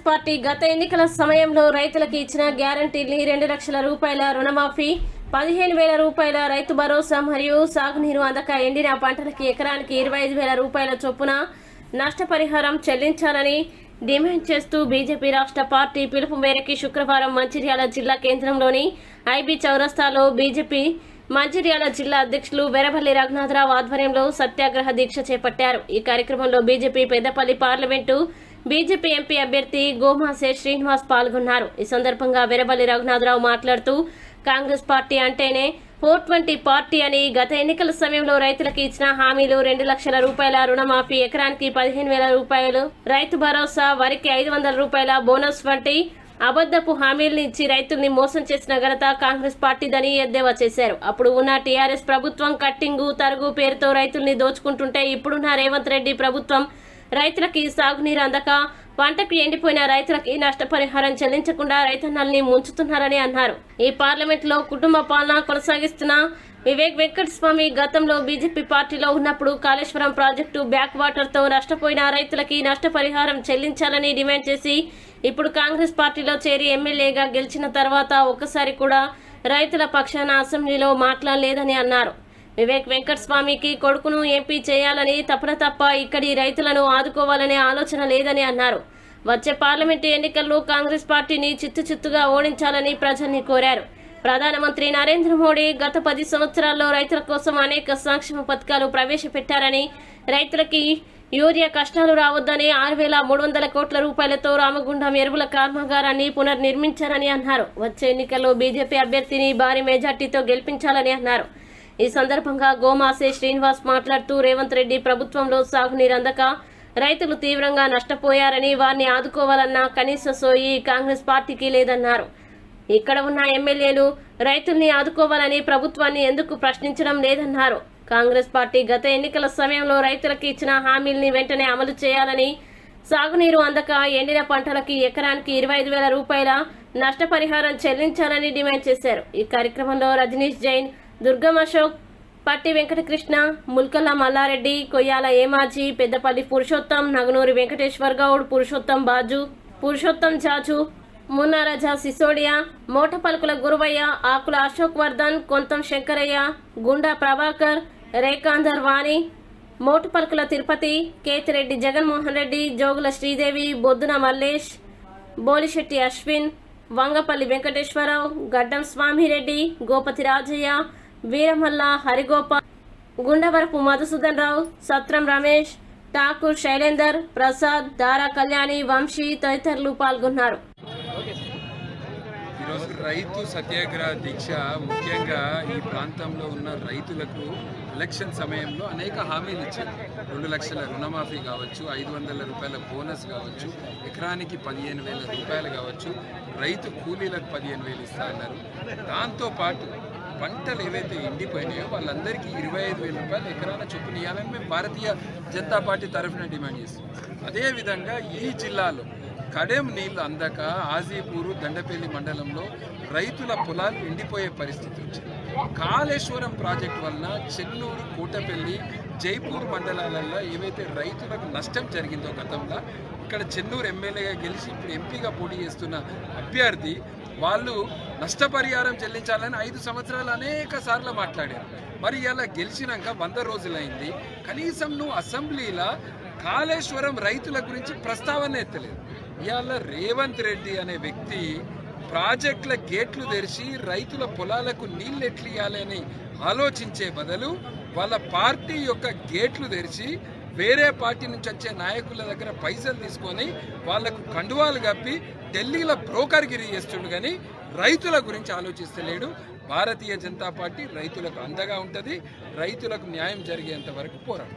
Congress party గత ఎన్నికల సమయంలో రైతులకు ఇచ్చిన గ్యారంటీని రెండు లక్షల రూపాయల రుణమాఫీ పదిహేను వేల రూపాయల రైతు భరోసా మరియు సాగునీరు అందక ఎండిన పంటలకి ఎకరానికి ఇరవై ఐదు వేల రూపాయల చొప్పున నష్టపరిహారం చెల్లించాలని డిమాండ్ చేస్తూ బీజేపీ రాష్ట్ర పార్టీ పిలుపు మేరకు శుక్రవారం మంచిర్యాల జిల్లా కేంద్రంలోని ఐబీ చౌరస్తాలో బీజేపీ మంచిర్యాల జిల్లా అధ్యక్షులు వెరవల్లి రఘునాథరావు ఆధ్వర్యంలో సత్యాగ్రహ దీక్ష చేపట్టారు. ఈ కార్యక్రమంలో BJP Peddapalli parliament BJP MP అభ్యర్థి గోమాసే శ్రీనివాస్ పాల్గొన్నారు. ఈ సందర్భంగా వీరబల్లి రఘునాథరావు మాట్లాడుతూ కాంగ్రెస్ పార్టీ అంటేనే ఫోర్ ట్వంటీ పార్టీ అని గత ఎన్నికల సమయంలో రైతులకు ఇచ్చిన హామీలు రెండు లక్షల రూపాయల రుణమాఫీ ఎకరానికి పదిహేను వేల రూపాయలు రైతు భరోసా వరికి ఐదు వందల రూపాయల బోనస్ వంటి అబద్ధపు హామీలను ఇచ్చి రైతుల్ని మోసం చేసిన ఘనత కాంగ్రెస్ పార్టీదని ఎద్దేవా చేశారు. అప్పుడు ఉన్న టీఆర్ఎస్ ప్రభుత్వం కట్టింగు తరుగు పేరుతో రైతుల్ని దోచుకుంటుంటే ఇప్పుడున్న రేవంత్ రెడ్డి ప్రభుత్వం రైతులకి సాగునీరు అందక పంటకు ఎండిపోయిన రైతులకి నష్టపరిహారం చెల్లించకుండా రైతన్నల్ని ముంచుతున్నారని అన్నారు. ఈ పార్లమెంట్లో కుటుంబ పాలన కొనసాగిస్తున్న వివేక్ వెంకటస్వామి గతంలో బీజేపీ పార్టీలో ఉన్నప్పుడు కాళేశ్వరం ప్రాజెక్టు బ్యాక్ వాటర్తో నష్టపోయిన రైతులకి నష్టపరిహారం చెల్లించాలని డిమాండ్ చేసి ఇప్పుడు కాంగ్రెస్ పార్టీలో చేరి ఎమ్మెల్యేగా గెలిచిన తర్వాత ఒక్కసారి కూడా రైతుల పక్షాన అసెంబ్లీలో మాట్లాడలేదని అన్నారు. వివేక్ వెంకటస్వామికి కొడుకును ఎంపీ చేయాలని తప్పన తప్ప ఇక్కడి రైతులను ఆదుకోవాలనే ఆలోచన లేదని అన్నారు. వచ్చే పార్లమెంటు ఎన్నికల్లో కాంగ్రెస్ పార్టీని చిత్తు చిత్తుగా ఓడించాలని ప్రజల్ని కోరారు. ప్రధానమంత్రి నరేంద్ర మోడీ గత పది సంవత్సరాల్లో రైతుల కోసం అనేక సంక్షేమ పథకాలు ప్రవేశపెట్టారని రైతులకి యూరియా కష్టాలు రావద్దని ఆరు వేల మూడు వందల కోట్ల రూపాయలతో రామగుండం ఎరువుల కర్మాగారాన్ని పునర్నిర్మించారని అన్నారు. వచ్చే ఎన్నికల్లో బీజేపీ అభ్యర్థిని భారీ మెజార్టీతో గెలిపించాలని అన్నారు. ఈ సందర్భంగా గోమాసే శ్రీనివాస్ మాట్లాడుతూ రేవంత్ రెడ్డి ప్రభుత్వంలో సాగునీరు అందక రైతులు తీవ్రంగా నష్టపోయారని వారిని ఆదుకోవాలన్న కనీస సోయి కాంగ్రెస్ పార్టీకి లేదన్నారు. ఇక్కడ ఉన్న ఎమ్మెల్యేలు రైతుల్ని ఆదుకోవాలని ప్రభుత్వాన్ని ఎందుకు ప్రశ్నించడం లేదన్నారు. కాంగ్రెస్ పార్టీ గత ఎన్నికల సమయంలో రైతులకు ఇచ్చిన హామీల్ని వెంటనే అమలు చేయాలని సాగునీరు అందక ఎండిన పంటలకి ఎకరానికి ఇరవై ఐదు వేల రూపాయల నష్టపరిహారం చెల్లించాలని డిమాండ్ చేశారు. ఈ కార్యక్రమంలో రజనీష్ జైన్ దుర్గం అశోక్ పట్టి వెంకటకృష్ణ ముల్కల మల్లారెడ్డి కొయ్యాల ఏమాజీ పెద్దపల్లి పురుషోత్తం నగనూరి వెంకటేశ్వర్ గౌడ్ పురుషోత్తం బాజు పురుషోత్తం చాచు మున్నారజా సిసోడియా మోటపలుకుల గురువయ్య ఆకుల అశోక్ వర్ధన్ కొంతం శంకరయ్య గుండా ప్రభాకర్ రేఖాంధర్ వాణి మోటుపలుకుల తిరుపతి కేతిరెడ్డి జగన్మోహన్ రెడ్డి జోగుల శ్రీదేవి బొద్దున మల్లేష్ బోలిశెట్టి అశ్విన్ వంగపల్లి వెంకటేశ్వరరావు గడ్డం స్వామిరెడ్డి గోపతి రాజయ్య వీరమల్ల హరిగోపాల్ గుండవరపు మధుసూదన్ రావు సత్రం రమేష్ ఠాకూర్ శైలేందర్ ప్రసాద్ దారా కళ్యాణి వంశీ తదితరులు పాల్గొన్నారు. ఈరోజు రైతు సత్యాగ్రహ దీక్ష. ముఖ్యంగా ఈ ప్రాంతంలో ఉన్న రైతులకు ఎలక్షన్ సమయంలో అనేక హామీలు ఇచ్చారు. రెండు లక్షల రుణమాఫీ కావచ్చు ఐదు వందల రూపాయల బోనస్ కావచ్చు ఎకరానికి పదిహేను వేల రూపాయలు కావచ్చు. రైతు కూలీలకు పదిహేను వేలు ఇస్తా అన్నారు. దాంతోపాటు పంటలు ఏవైతే ఎండిపోయినాయో వాళ్ళందరికీ ఇరవై ఐదు వేల రూపాయలు ఎకరాల చొప్పున ఇవ్వాలని మేము భారతీయ జనతా పార్టీ తరఫున డిమాండ్ చేస్తున్నాం. అదేవిధంగా ఈ జిల్లాలో కడెం నీళ్ళు అందక ఆజీపూరు దండపల్లి మండలంలో రైతుల పొలాలు ఎండిపోయే పరిస్థితి వచ్చింది. కాళేశ్వరం ప్రాజెక్టు వలన చెన్నూరు కోటపల్లి జైపూర్ మండలాలలో ఏవైతే రైతులకు నష్టం జరిగిందో గతంలో ఇక్కడ చెన్నూరు ఎమ్మెల్యేగా గెలిచి ఇప్పుడు ఎంపీగా పోటీ చేస్తున్న అభ్యర్థి వాళ్ళు నష్టపరిహారం చెల్లించాలని ఐదు సంవత్సరాలు అనేక సార్లు మాట్లాడారు. మరి ఇలా గెలిచినాక వంద రోజులైంది. కనీసం నువ్వు అసెంబ్లీలో కాళేశ్వరం రైతుల గురించి ప్రస్తావన ఎత్తలేదు. ఇవాళ రేవంత్ రెడ్డి అనే వ్యక్తి ప్రాజెక్టుల గేట్లు తెరిచి రైతుల పొలాలకు నీళ్ళు ఎట్లు ఇవ్వాలని ఆలోచించే బదులు వాళ్ళ పార్టీ యొక్క గేట్లు తెరిచి వేరే పార్టీ నుంచి వచ్చే నాయకుల దగ్గర పైసలు తీసుకొని వాళ్ళకు కండువాలు కప్పి ఢిల్లీలో బ్రోకర్గిరి చేస్తుండు కానీ రైతుల గురించి ఆలోచిస్తలేడు. భారతీయ జనతా పార్టీ రైతులకు అండగా ఉంటుంది. రైతులకు న్యాయం జరిగేంత వరకు పోరాడు